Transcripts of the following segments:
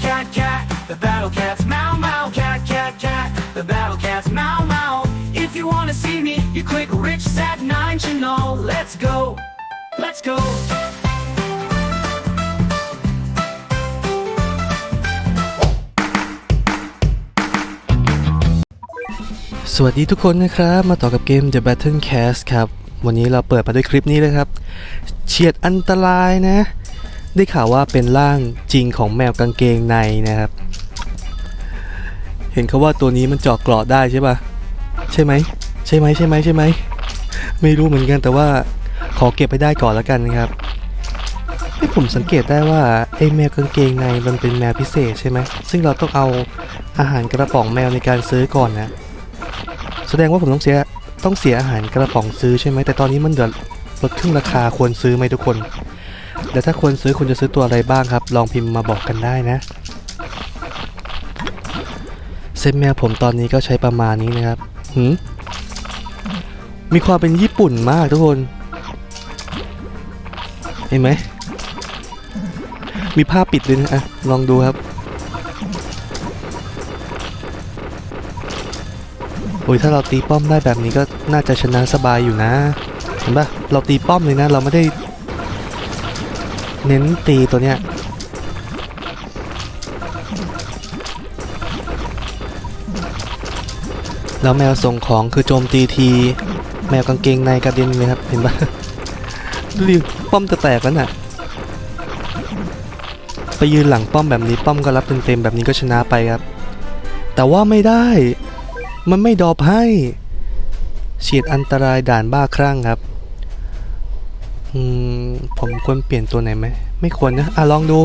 cat, cat, cat. The battle cat's meow, meow, cat, cat, cat. The battle cat's meow, meow. If you wanna see me, you click Rich Sat 9 channel. Let's go. Let's go. สวัสดีทุกคนนะครับ มาต่อกับเกม The Battle Cast ครับ วันนี้เราเปิดมาด้วยคลิปนี้เลยครับ เฉียดอันตรายนะ ได้ข่าวว่าเป็นร่างจริงของแมวกางเกงในนะครับ เห็นเขาว่าตัวนี้มันเจาะกราะได้ใช่ปะใช่ไหมใช่ไหมใช่ไหมใช่ไหมไม่รู้เหมือนกันแต่ว่าขอเก็บไปได้ก่อนแล้วกันนะครับให้ผมสังเกตได้ว่าไอ้แมวกางเกงในมันเป็นแมวพิเศษใช่ไหมซึ่งเราต้องเอาอาหารกระป๋องแมวในการซื้อก่อนนะ แสดงว่าผมต้องเสียต้องเสียอาหารกระป๋องซื้อใช่ไหมแต่ตอนนี้มันเดือดลดครึ่งราคาควรซื้อไหมทุกคน แล้วถ้าควรซื้อคุณจะซื้อตัวอะไรบ้างครับ ลองพิมพ์มาบอกกันได้นะ เซตแมวผมตอนนี้ก็ใช้ประมาณนี้นะครับหืมมีความเป็นญี่ปุ่นมากทุกคน เห็นไหม มีผ้าปิดด้วยนะอะลองดูครับ โอ้ยถ้าเราตีป้อมได้แบบนี้ก็น่าจะชนะสบายอยู่นะ เห็นปะเราตีป้อมเลยนะ เราไม่ได้ เน้นตีตัวเนี้ยแล้วแมวส่งของคือโจมตีที แมวกางเกงในกระเด็นเลยครับ เห็นปะดูดิป้อมจะแตกแล้วน่ะ ไปยืนหลังป้อมแบบนี้ป้อมก็รับเต็มๆแบบนี้ก็ชนะไปครับ แต่ว่าไม่ได้ มันไม่ดรอปให้เฉียดอันตรายด่านบ้าคลั่งครับ อืมผมควรเปลี่ยนตัวไหนไหมไม่ควรนะอะลองดู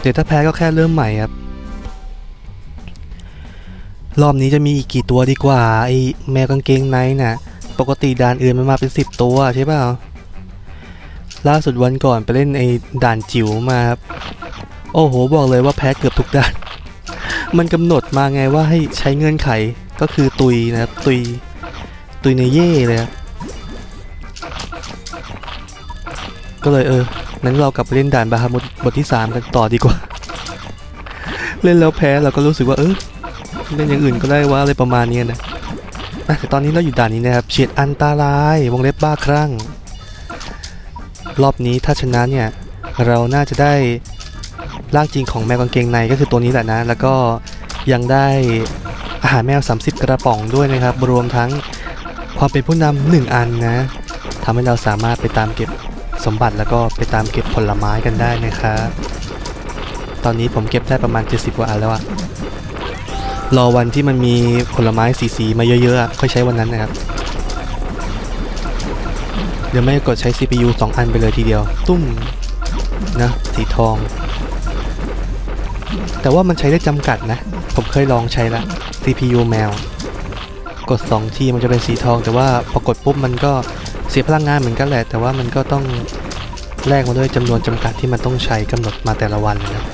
เดี๋ยวถ้าแพ้ก็แค่เริ่มใหม่ครับ รอบนี้จะมีอีกกี่ตัวดีกว่าไอแมวกางเกงในน่ะ ปกติด่านอื่นมันมาเป็นสิบตัวใช่เปล่าล่าสุดวันก่อนไปเล่นไอด่านจิ๋วมาครับโอ้โหบอกเลยว่าแพ้เกือบทุกด่าน มันกำหนดมาไงว่าให้ใช้เงื่อนไขก็คือตุยนะครับตุยตุยในเย่เลยครับ ก็เลยเออนั้นเรากลับไปเล่นด่านบาฮามุดบทที่ 3 กันต่อดีกว่า เล่นแล้วแพ้เราก็รู้สึกว่าเออเล่นอย่างอื่นก็ได้ว่าอะไรประมาณนี้นะแต่ตอนนี้เราอยู่ด่านนี้นะครับเฉียดอันตารายวงเล็บบ้าครั่ง รอบนี้ถ้าชนะเนี่ยเราน่าจะได้ร่างจริงของแมวกางเกงในก็คือตัวนี้แหละนะ แล้วก็ยังได้อาหารแมว 30 กระป๋องด้วยนะครับ รวมทั้งความเป็นผู้นำหนึ่งอันนะทำให้เราสามารถไปตามเก็บ สมบัติแล้วก็ไปตามเก็บผลไม้กันได้นะครับ ตอนนี้ผมเก็บได้ประมาณ 70 กว่าอันแล้วอะรอวันที่มันมีผลไม้สีๆมาเยอะๆค่อยใช้วันนั้นนะครับ เดี๋ยวไม่กดใช้ CPU 2 อันไปเลยทีเดียว ตุ้มนะสีทอง แต่ว่ามันใช้ได้จำกัดนะ ผมเคยลองใช้ละ CPU แมว กด 2 ทีมันจะเป็นสีทอง แต่ว่าพอกดปุ๊บมันก็ เสียพลังงานเหมือนกันแหละ แต่ว่ามันก็ต้องแลกมาด้วยจำนวนจำกัดที่มันต้องใช้กำหนดมาแต่ละวันนะ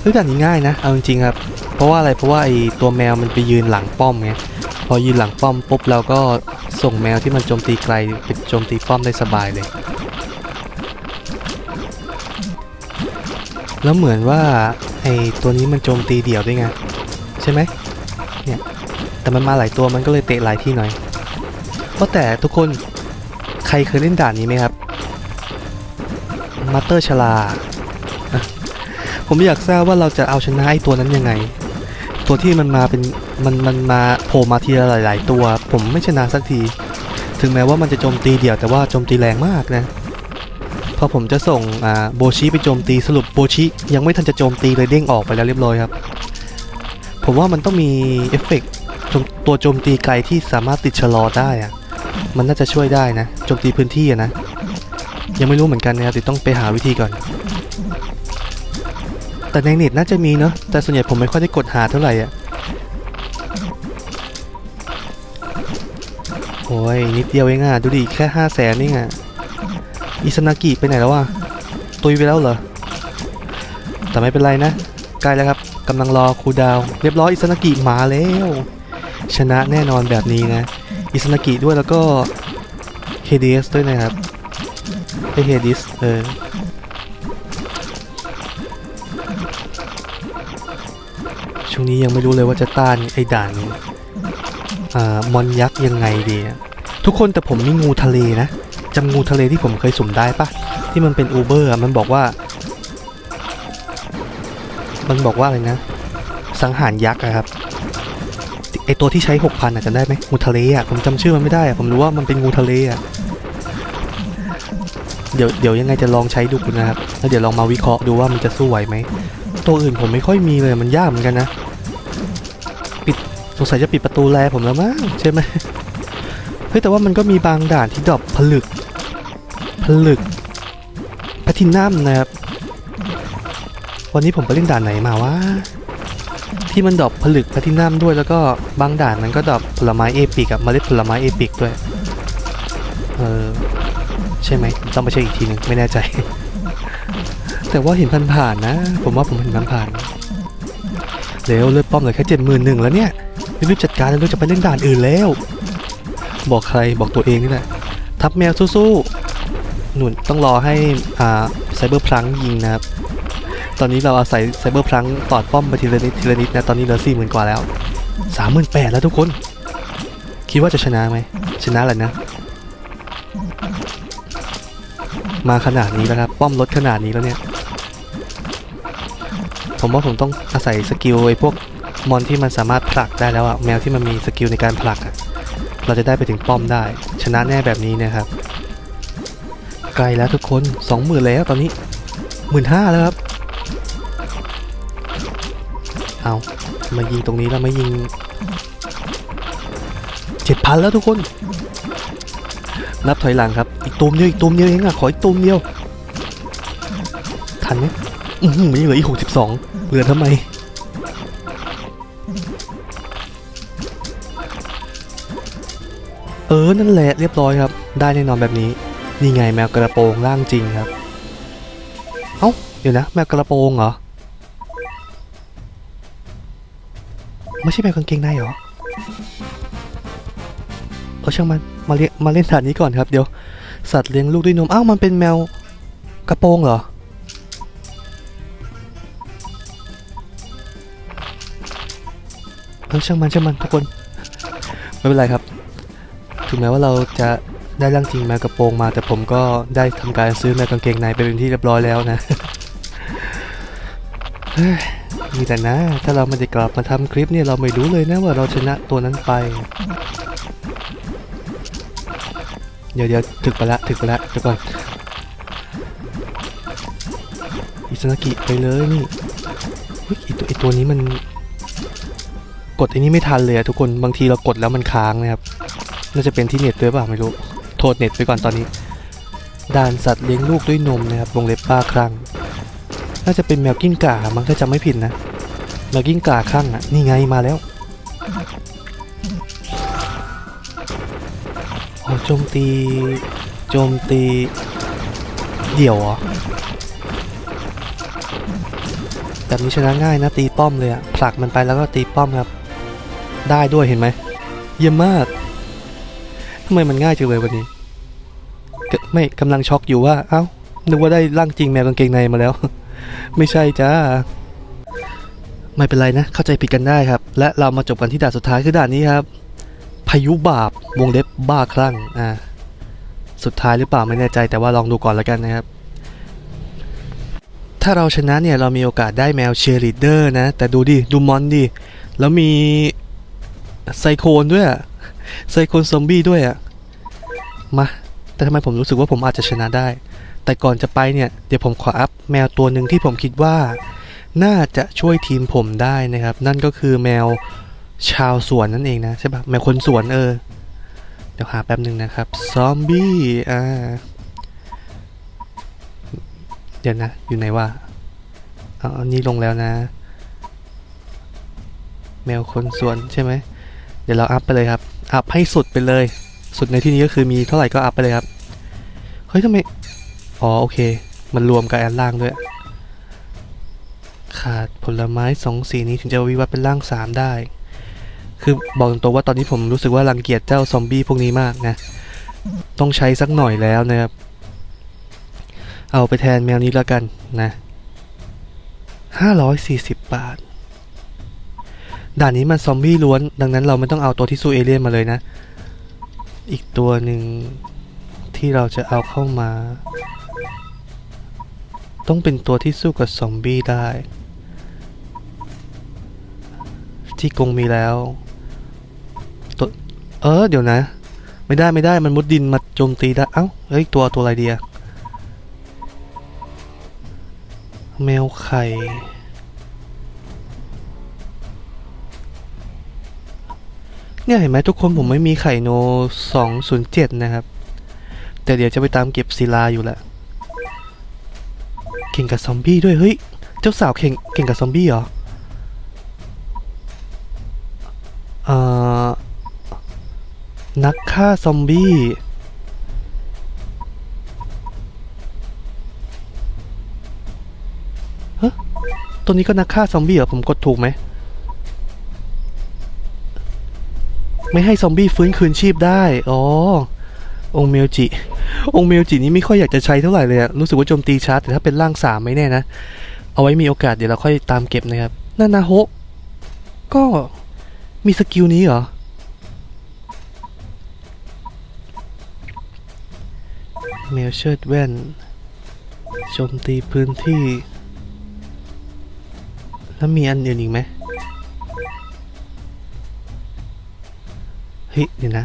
เรื่องนี้ง่ายนะ เอาจริงๆครับ เพราะว่าอะไร เพราะว่าไอตัวแมวมันไปยืนหลังป้อมไง พอยืนหลังป้อมปุ๊บเราก็ส่งแมวที่มันโจมตีไกลไปโจมตีป้อมได้สบายเลย แล้วเหมือนว่าไอตัวนี้มันโจมตีเดี่ยวด้วยไง ใช่ไหมเนี่ย แต่มันมาหลายตัวมันก็เลยเตะหลายที่หน่อย เพราแต่ทุกคนใครเคยเล่นด่านนี้ไหมครับมาสเตอร์ชลา ผมอยากทราบว่าเราจะเอาชนะไอตัวนั้นยังไง ตัวที่มันมาเป็นมันมันมาโผล่มาทีละหลาย ๆ ตัว ผมไม่ชนะสักที ถึงแม้ว่ามันจะโจมตีเดี่ยวแต่ว่าโจมตีแรงมากนะ พอผมจะส่งอ่าโบชิไปโจมตีสรุปโบชิยังไม่ทันจะโจมตีเลยเด้งออกไปแล้วเรียบร้อยครับ ผมว่ามันต้องมีเอฟเฟกต์ตัวโจมตีไกลที่สามารถติดชะลอได้อะ มันน่าจะช่วยได้นะโจมตีพื้นที่อะนะ ยังไม่รู้เหมือนกันนะครับเดี๋ยวต้องไปหาวิธีก่อน แต่ในเน็ตน่าจะมีเนาะแต่ส่วนใหญ่ผมไม่ค่อยได้กดหาเท่าไหร่อะโอ้ยนิดเดียวเองอะดูดิแค่ห้าแสนนี่อะอิซานากิไปไหนแล้ววะตุยไปแล้วเหรอแต่ไม่เป็นไรนะใกล้แล้วครับกำลังรอคูดาว เรียบร้อยอิซานากิมาแล้ว ชนะแน่นอนแบบนี้นะ อิซานากิด้วยแล้วก็เฮดิสด้วยนะครับไอเฮดิสเออช่วงนี้ยังไม่รู้เลยว่าจะต้านไอ้ด่านอ่ามอนยักษ์ยังไงดีอะทุกคนแต่ผมมีงูทะเลนะจำงูทะเลที่ผมเคยสุ่มได้ปะที่มันเป็นอูเบอร์มันบอกว่า มันบอกว่าอะไรนะ สังหารยักษ์อะครับ ไอตัวที่ใช้หกพันอะจำได้ไหมงูทะเลอะผมจำชื่อมันไม่ได้อะผมรู้ว่ามันเป็นงูทะเลอะเดี๋ยวเดี๋ยวยังไงจะลองใช้ดูนะครับแล้วเดี๋ยวลองมาวิเคราะห์ดูว่ามันจะสู้ไหวไหมตัวอื่นผมไม่ค่อยมีเลยมันยากเหมือนกันนะปิดสงสัยจะปิดประตูแลผมแล้วมั้งใช่ไหมเฮ้ยแต่ว่ามันก็มีบางด่านที่ดรอปผลึกผลึกแพทินัมนะครับวันนี้ผมไปเล่นด่านไหนมาวะ ที่มันดรอปผลึกแพทินัมด้วยแล้วก็บางด่านมันก็ดรอปผลไม้เอปิกกับเมล็ดผลไม้เอปิกด้วย เออใช่ไหมต้องไปเช็คอีกทีหนึงไม่แน่ใจ แต่ว่าเห็นผ่านๆนะ ผมว่าผมเห็นผ่านๆเร็วเลือดป้อมเหลือแค่เจ็ดหมื่นหนึ่งแล้วเนี่ยรีบจัดการแล้วจะไปเล่นด่านอื่นแล้ว บอกใครบอกตัวเองนี่แหละทับแมวสู้ๆหนุนต้องรอให้อ่าไซเบอร์พลังยิงนะครับ ตอนนี้เราอาศัยไซเบอร์พลังตอดป้อมไปทีละนิดทีละนิดนะ ตอนนี้เหลือสี่หมื่นกว่าแล้วสามหมื่นแปดแล้วทุกคน คิดว่าจะชนะไหม ชนะแหละนะ มาขนาดนี้แล้วครับ ป้อมลดขนาดนี้แล้วเนี่ย ผมว่าผมต้องอาศัยสกิลไอ้พวกมอนที่มันสามารถผลักได้แล้วอะแมวที่มันมีสกิลในการผลักอะเราจะได้ไปถึงป้อมได้ ชนะแน่แบบนี้นะครับ ไกลแล้วทุกคนสองหมื่นแล้วตอนนี้หมื่นห้าแล้วครับ เอามายิงตรงนี้แล้วม่ยิงเจ็ดพันแล้วทุกคน นับถอยหลังครับ อีกตูมเดียวอีกตูมเดียวเองอะขออีกตูมเดียว ทันไหมอือมันยังเหลืออีกหกสิบสองเหลือทำไมเออ นั่นแหละเรียบร้อยครับ ได้แน่นอนแบบนี้ นี่ไงแมวกระโปรงร่างจริงครับ เอ้า เดี๋ยวนะ แมวกระโปรงเหรอ ไม่ใช่แมวกางเกงในเหรอเออช่างมันมาเลี้ยมาเล่นฐานนี้ก่อนครับเดี๋ยวสัตว์เลี้ยงลูกด้วยนมอ้าวมันเป็นแมวกระโปรงเหรอเออช่างมันช่างมันทุกคนไม่เป็นไรครับ ถึงแม้ว่าเราจะได้ร่างจริงแมวกระโปรงมา แต่ผมก็ได้ทำการซื้อแมวกางเกงในไปเป็นที่เรียบร้อยแล้วนะ เฮ้ยมีแต่นะ ถ้าเราไม่ได้กลับมาทำคลิปเนี่ยเราไม่รู้เลยนะว่าเราชนะตัวนั้นไป เดี๋ยวเดี๋ยวถึกไปละถึกไปละเดี๋ยวก่อนอิซานากิไปเลยนี่เฮ้ยไอตัวไอตัวนี้มัน กดไอ้นี้ไม่ทันเลยอะทุกคนบางทีเรากดแล้วมันค้างนะครับ น่าจะเป็นที่เน็ตด้วยเปล่าไม่รู้ โทษเน็ตไปก่อนตอนนี้ ด่านสัตว์เลี้ยงลูกด้วยนมนะครับวงเล็บป้าครั้งน่าจะเป็นแมวกิ้งก่ามั้งถ้าจำไม่ผิดนะ มวกิ้งก่าข้างอะ นี่ไงมาแล้วอ๋อโจมตี โจมตี เดี่ยวเหรอ แบบนี้ชนะง่ายนะตีป้อมเลยอะผลักมันไปแล้วก็ตีป้อมครับ ได้ด้วยเห็นไหม เยี่ยมมากทำไมมันง่ายจังเลยวันนี้ ไม่กำลังช็อกอยู่ว่า เอ้านึกว่าได้ร่างจริงแมวกางเกงในมาแล้ว ไม่ใช่จ้า ไม่เป็นไรนะ เข้าใจผิดกันได้ครับ และเรามาจบกันที่ด่านสุดท้ายคือด่านนี้ครับ พายุบาปวงเล็บบ้าคลั่งอ่าสุดท้ายหรือเปล่าไม่แน่ใจแต่ว่าลองดูก่อนแล้วกันนะครับ ถ้าเราชนะเนี่ยเรามีโอกาสได้แมวเชียร์ลีดเดอร์นะ แต่ดูดิดูมอนดิแล้วมีไซโคนด้วยอะไซโคนซอมบี้ด้วยอะมาแต่ทำไมผมรู้สึกว่าผมอาจจะชนะได้ แต่ก่อนจะไปเนี่ย เดี๋ยวผมขออัพแมวตัวหนึ่งที่ผมคิดว่า น่าจะช่วยทีมผมได้นะครับ นั่นก็คือแมวชาวสวนนั่นเองนะใช่ปะแมวคนสวนเออ เดี๋ยวหาแป๊บหนึ่งนะครับซอมบี้อ่าเดี๋ยวนะ อยู่ไหนวะเอาอันนี้ลงแล้วนะ แมวคนสวนใช่ไหมเดี๋ยวเราอัพไปเลยครับ อัพให้สุดไปเลย สุดในที่นี้ก็คือมีเท่าไหร่ก็อัพไปเลยครับ เฮ้ยทำไม อ๋อโอเค มันรวมกับแอนล่างด้วย ขาดผลไม้สองสีนี้ถึงจะวิวัฒน์เป็นร่างสามได้ คือบอกตรงๆว่าตอนนี้ผมรู้สึกว่ารังเกียจเจ้าซอมบี้พวกนี้มากนะ ต้องใช้สักหน่อยแล้วนะครับ เอาไปแทนแมวนี้แล้วกันนะห้าร้อยสี่สิบบาท ด่านนี้มันซอมบี้ล้วน ดังนั้นเราไม่ต้องเอาตัวที่สู้เอเลี่ยนมาเลยนะ อีกตัวหนึ่งที่เราจะเอาเข้ามา ต้องเป็นตัวที่สู้กับซอมบี้ได้ ที่กรงมีแล้วตัวเออ เดี๋ยวนะ ไม่ได้ไม่ได้มันมุดดินมาโจมตีได้ เอ้า เฮ้ย ตัวตัวอะไรเดียแมวไข่ เนี่ยเห็นไหมทุกคนผมไม่มีไข่โน 207 นะครับ แต่เดี๋ยวจะไปตามเก็บศิลาอยู่แหละเก่งกับซอมบี้ด้วย เฮ้ย เจ้าสาวเก่งเก่งกับซอมบี้เหรอ เอ่อ นักฆ่าซอมบี้ฮะตัวนี้ก็นักฆ่าซอมบี้เหรอ ผมกดถูกไหม ไม่ให้ซอมบี้ฟื้นคืนชีพได้ อ๋อ องเมลจิ องเมลจินี่ไม่ค่อยอยากจะใช้เท่าไหร่เลยอะรู้สึกว่าโจมตีชาร์จแต่ถ้าเป็นร่างสามไม่แน่นะ เอาไว้มีโอกาสเดี๋ยวเราค่อยตามเก็บนะครับ นานาโฮะก็ มีสกิลนี้เหรอ เมลเชิดแว่นโจมตีพื้นที่ แล้วมีอันอื่นอีกไหมเฮ้ยเดี๋ยวนะ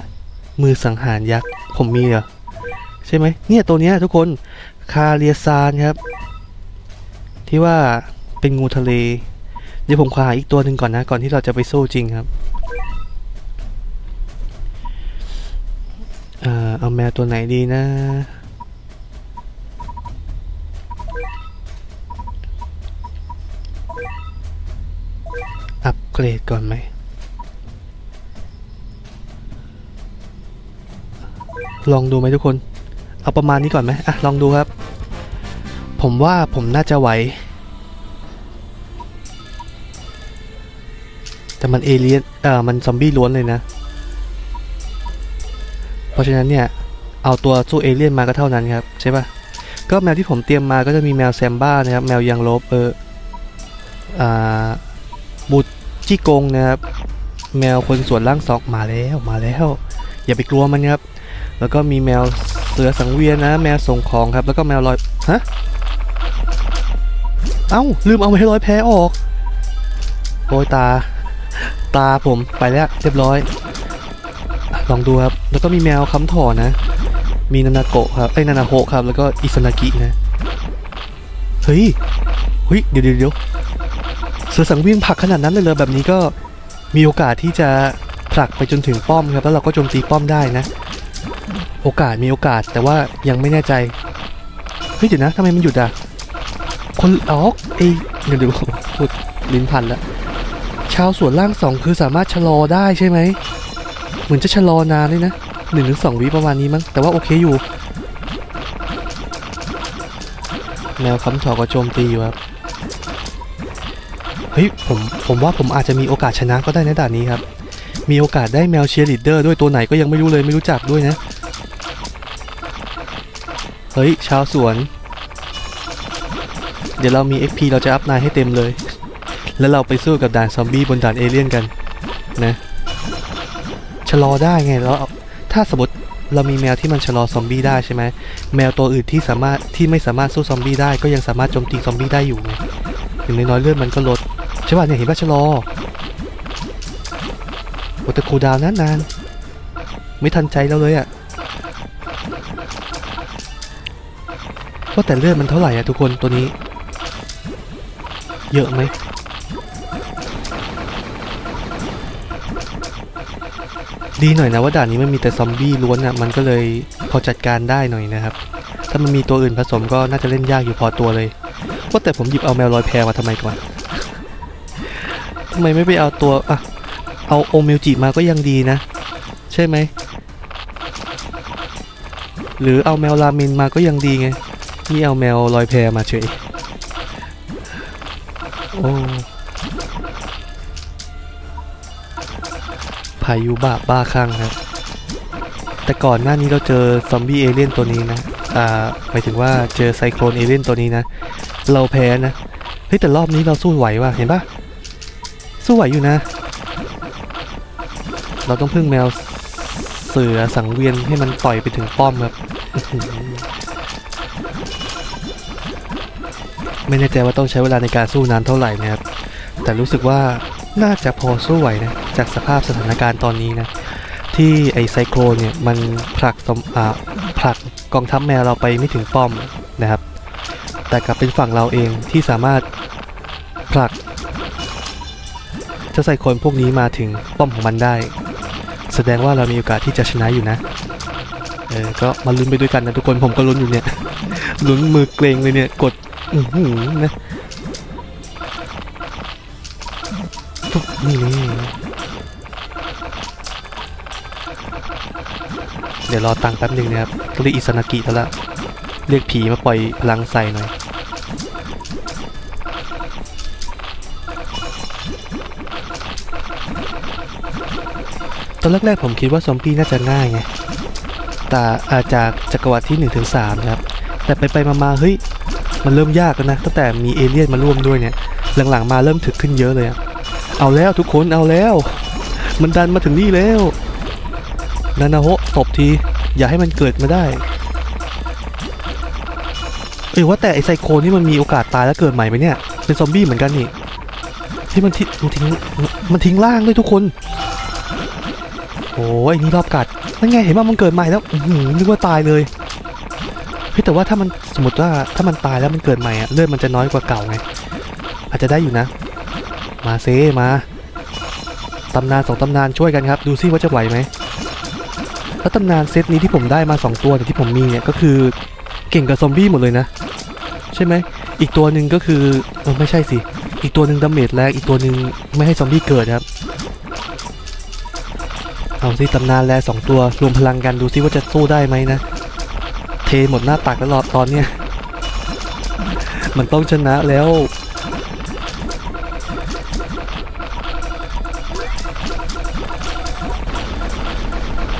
มือสังหารยักษ์ ผมมีเหรอ ใช่ไหมเนี่ยตัวเนี้ยทุกคน คาเรียซานครับ ที่ว่าเป็นงูทะเล เดี๋ยวผมขอหาอีกตัวหนึ่งก่อนนะ ก่อนที่เราจะไปสู้จริงครับเอ่อเอาแมวตัวไหนดีนะ อัปเกรดก่อนไหม ลองดูไหมทุกคน เอาประมาณนี้ก่อนไหมอะ ลองดูครับ ผมว่าผมน่าจะไหว แต่มันเอเลียนเอ่อมันซอมบี้ล้วนเลยนะ เพราะฉะนั้นเนี่ย เอาตัวสู้เอเลี่ยนมาก็เท่านั้นครับ ใช่ปะก็แมวที่ผมเตรียมมาก็จะมีแมวแซมบ้านะครับ แมวยังลบเอออ่าบูจิกงนะครับ แมวคนสวนร่างสองมาแล้วมาแล้ว อย่าไปกลัวมันครับ แล้วก็มีแมวเสือสังเวียนนะ แมวส่งของครับ แล้วก็แมวลอยฮะเอ้าลืมเอาไว้ให้ร้อยแพ้ออกโอยตา ตาผมไปแล้วเรียบร้อย ลองดูครับ แล้วก็มีแมวค้ำถอนะ มีนานาโกะครับไอ้นานาโฮครับ แล้วก็อิสนากินะ เฮ้ยเฮ้ยเดี๋ยวเดี๋ยวเดี๋ยวสือสังเวียนผลักขนาดนั้นเลยเลยแบบนี้ก็มีโอกาสที่จะผลักไปจนถึงป้อมครับ แล้วเราก็โจมตีป้อมได้นะ โอกาสมีโอกาสแต่ว่ายังไม่แน่ใจ เฮ้ยเดี๋ยวนะทำไมมันหยุดอะคนอ๋อไอเดี๋ยวเดี๋ยวพูดลิ้นพันแล้วาวสวนล่างสองคือสามารถชะลอได้ใช่ไหม เหมือนจะชะลอนานเลยนะหนึ่งถึงสองวิประมาณนี้มั้ง แต่ว่าโอเคอยู่แมวคำถอก็โจมตีอยู่ครับ เฮ้ย ผม ผมว่าผมอาจจะมีโอกาสชนะก็ได้ในด่านนี้ครับ มีโอกาสได้แมวเชียร์ลีดเดอร์ด้วยตัวไหนก็ยังไม่รู้เลยไม่รู้จักด้วยนะ เฮ้ย ชาวสวน เดี๋ยวเรามี XP เราจะอัพนายให้เต็มเลย แล้วเราไปสู้กับด่านซอมบี้บนด่านเอเลี่ยนกันนะชะลอได้ไงแล้วเอาถ้าสมมติเรามีแมวที่มันชะลอซอมบี้ได้ใช่ไหมแมวตัวอื่นที่สามารถที่ไม่สามารถสู้ซอมบี้ได้ก็ยังสามารถโจมตีซอมบี้ได้อยู่ไงถึงน้อยๆเลือดมันก็ลดใช่ป่ะเนี่ยเห็นป่ะชะลอโอ้แต่คูดาวน์นนานไม่ทันใจเราเลยอะว่าแต่เลือดมันเท่าไหร่อะทุกคนตัวนี้ เยอะไหม ดีหน่อยนะว่าด่านนี้มันมีแต่ซอมบี้ล้วนอะมันก็เลยพอจัดการได้หน่อยนะครับ ถ้ามันมีตัวอื่นผสมก็น่าจะเล่นยากอยู่พอตัวเลย ว่าแต่ผมหยิบเอาแมวลอยแพมาทำไมก่อนทำไมไม่ไปเอาตัวอะเอาโอเมลจิมาก็ยังดีนะ ใช่ไหม หรือเอาแมวรามินมาก็ยังดีไงนี่เอาแมวลอยแพมาเฉยโอ้ พายุบาบ้าคลั่งครับแต่ก่อนหน้านี้เราเจอซอมบี้เอเลี่ยนตัวนี้นะ อ่า หมายถึงว่าเจอไซโคลนเอเลี่ยนตัวนี้นะ เราแพ้นะ เฮ้ยแต่รอบนี้เราสู้ไหวว่ะ เห็นปะสู้ไหวอยู่นะ เราต้องพึ่งแมวเสือสังเวียนให้มันต่อยไปถึงป้อมครับ ไม่แน่ใจว่าต้องใช้เวลาในการสู้นานเท่าไหร่นะครับ แต่รู้สึกว่า น่าจะพอสู้ไหวนะ จากสภาพสถานการณ์ตอนนี้นะ ที่ไอไซโครนเนี่ย มันผลักสมอ่าผลักกองทัพแมวเราไปไม่ถึงป้อมนะครับ แต่กลับเป็นฝั่งเราเองที่สามารถผลักเจ้าไซโครนพวกนี้มาถึงป้อมของมันได้ แสดงว่าเรามีโอกาสที่จะชนะอยู่นะเออก็มาลุ้นไปด้วยกันนะทุกคนผมก็ลุ้นอยู่เนี่ยลุ้นมือเกรงเลยเนี่ยกดอือหือนะ ปุ๊บนี่นี่เดี๋ยวรอตังค์แป๊บหนึ่งนะครับเรียกอิสนากิแล้วละเรียกผีมาปล่อยพลังใส่หน่อยตอนแรกๆผมคิดว่าซอมบี้น่าจะง่ายไง แต่อาจากจักรวรรดิที่1นถึงสครับ แต่ไปไปๆมาๆเฮ้ย มันเริ่มยากแล้วนะ ตั้งแต่มีเอเลี่ยนมาร่วมด้วยเนี่ย หลังๆมาเริ่มถึกขึ้นเยอะเลยอะ เอาแล้วทุกคนเอาแล้ว มันดันมาถึงนี่แล้วนานาโฮตบที อย่าให้มันเกิดมาได้เอ้ยว่าแต่ไอไซโคนี่มันมีโอกาสตายแล้วเกิดใหม่ไหมเนี่ย เป็นซอมบี้เหมือนกันนี่ที่มันทิ้งมันทิ้งมันทิ้งร่างด้วยทุกคนโอ้ยนี่รอบกัดนั่นไงเห็นว่ามันเกิดใหม่แล้วอื้อหือนึกว่าตายเลยเฮ้แต่ว่าถ้ามันสมมติว่าถ้ามันตายแล้วมันเกิดใหม่อะเลือดมันจะน้อยกว่าเก่าไงอาจจะได้อยู่นะ มาเซมาตำนานสองตำนานช่วยกันครับ ดูซิว่าจะไหวไหมแล้วตำนานเซตนี้ที่ผมได้มาสองตัวเนี่ยที่ผมมีเนี่ยก็คือเก่งกับซอมบี้หมดเลยนะ ใช่ไหมอีกตัวหนึ่งก็คือเออไม่ใช่สิ อีกตัวหนึ่งดาเมจแรงอีกตัวหนึ่งไม่ให้ซอมบี้เกิดครับเอาสิตำนานแลสองตัวรวมพลังกันดูซิว่าจะสู้ได้ไหมนะ เทหมดหน้าตักแล้วรอตอนเนี้ยมันต้องชนะแล้ว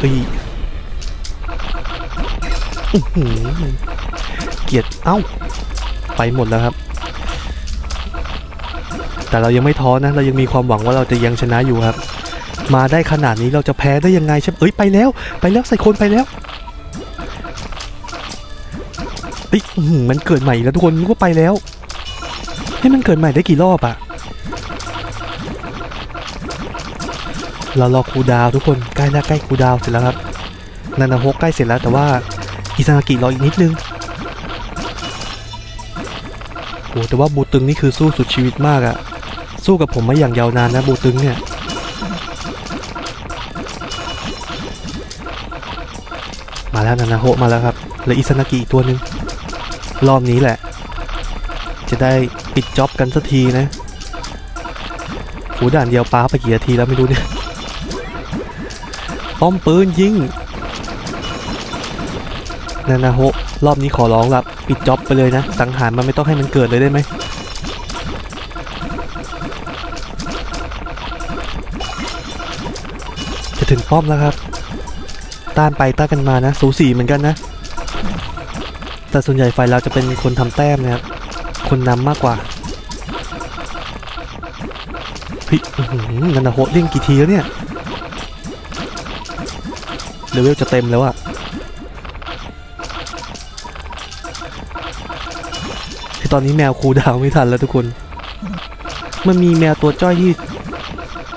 เฮ้ยเกียดเอ้า ไปหมดแล้วครับ แต่เรายังไม่ท้อนะ เรายังมีความหวังว่าเราจะยังชนะอยู่ครับ มาได้ขนาดนี้เราจะแพ้ได้ยังไงใช่ไหมเอ้ยไปแล้ว ไปแล้วใส่คนไปแล้วเอ้ยมันเกิดใหม่อีกแล้วทุกคนนึกว่าไปแล้วให้มันเกิดใหม่ได้กี่รอบอะ เรารอคูดาวทุกคนใกล้แล้วใกล้คูดาวเสร็จแล้วครับนานาโฮกใกล้เสร็จแล้วแต่ว่าอิซานากิรออีกนิดนึงโอ้แต่ว่าบูตึงนี่คือสู้สุดชีวิตมากอะสู้กับผมมาอย่างยาวนานนะบูตึงเนี่ยมาแล้วนานาโฮมาแล้วครับเหลืออิซานากิอีกตัวหนึ่งรอบนี้แหละ จะได้ปิดจ็อบกันสักทีนะโหูด่านเดียวป้าไปกี่นาทีแล้วไม่รู้เนี่ย ป้อมปืนยิงนานาโฮรอบนี้ขอร้องละปิดจ็อบไปเลยนะ สังหารมันไม่ต้องให้มันเกิดเลยได้ไหมจะถึงป้อมแล้วครับ ต้านไปต้านกันมานะ สูสีเหมือนกันนะ แต่ส่วนใหญ่ฝ่ายเราจะเป็นคนทำแต้มนะครับคนนำมากกว่าเฮ้ยอื้อหือนันนะโหเล่นกี่ทีแล้วเนี่ย เลเวลจะเต็มแล้วอะที่ตอนนี้แมวคูดาวไม่ทันแล้วทุกคน มันมีแมวตัวจ้อยที่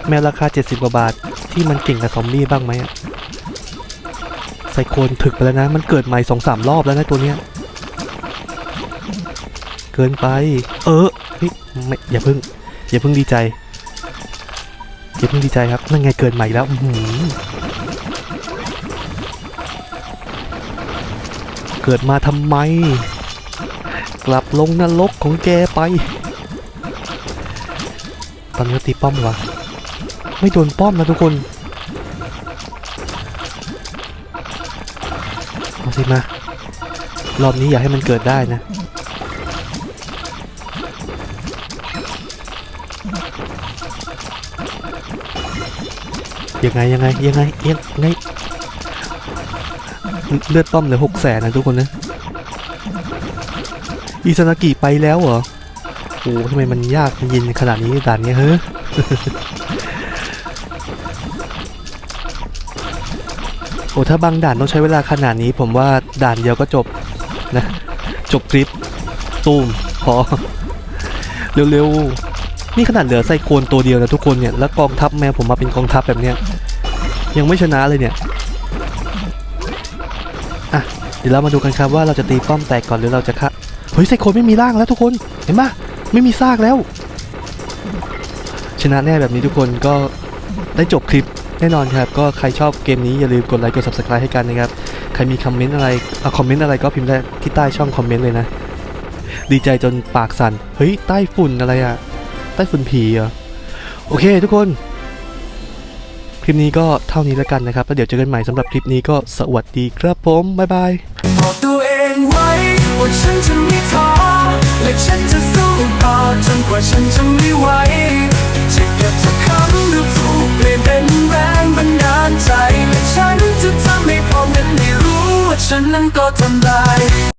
แมวราคา 70 กว่าบาท ที่มันเก่งกับซอมบี้บ้างไหมอะไซโคนถึกไปแล้วนะ มันเกิดใหม่สองสามรอบแล้วนะตัวเนี้ย เกินไป เออเฮ้ยไม่อย่าเพิ่ง อย่าเพิ่งดีใจอย่าเพิ่งดีใจครับนั่นไงเกิดใหม่แล้ว เกิดมาทำไม กลับลงนรกของแกไปตอนนี้ตีป้อมวะไม่โดนป้อมนะทุกคนเอาสิมารอบนี้อย่าให้มันเกิดได้นะยังไงยังไงยังไงยังไง เลือดป้อมเหลือหกแสนนะทุกคนนะอิซานากิไปแล้วเหรอโอ้ทำไมมันยากมันย็นขนาดนี้ด่านเนี้ยเฮ้ยโอ้ถ้าบางด่านต้องใช้เวลาขนาดนี้ ผมว่าด่านเดียวก็จบนะจบคลิปตูมพอเร็วๆนี่ขนาดเหลือไซโคนตัวเดียวนะทุกคนเนี่ยแล้วกองทัพแมวผมมาเป็นกองทัพแบบเนี้ยยังไม่ชนะเลยเนี่ย ดี๋ยวเรามาดูกันครับว่าเราจะตีป้อมแตกก่อนหรือเราจะฆ่าเฮ้ยไซโคนไม่มีร่างแล้วทุกคนเห็นปะไม่มีซากแล้ว ชนะแน่แบบนี้ทุกคนก็ได้จบคลิปแน่นอนครับ ก็ใครชอบเกมนี้อย่าลืมกดไลค์กด subscribe ให้กันนะครับ ใครมีคอมเมนต์อะไรเอาคอมเมนต์อะไรก็พิมพ์ได้ที่ใต้ช่องคอมเมนต์เลยนะ ดีใจจนปากสั่นเฮ้ยใต้ฝุ่นอะไรอะใต้ฝุ่นผีเหรอโอเคทุกคน คลิปนี้ก็เท่านี้แล้วกันนะครับ แล้วเดี๋ยวเจอกันใหม่สำหรับคลิปนี้ก็สวัสดีครับผม บ๊ายบายบอกตัวเองไว้ว่าฉันจะไม่ท้อและฉันจะสู้ต่อจนกว่าฉันจะไม่ไหวจะเก็บทุกคำดูถูกเปลี่ยนเป็นแรงบันดาลใจและฉันจะทำให้พ่อนั้นได้รู้ว่าฉันนั้นก็ทำได้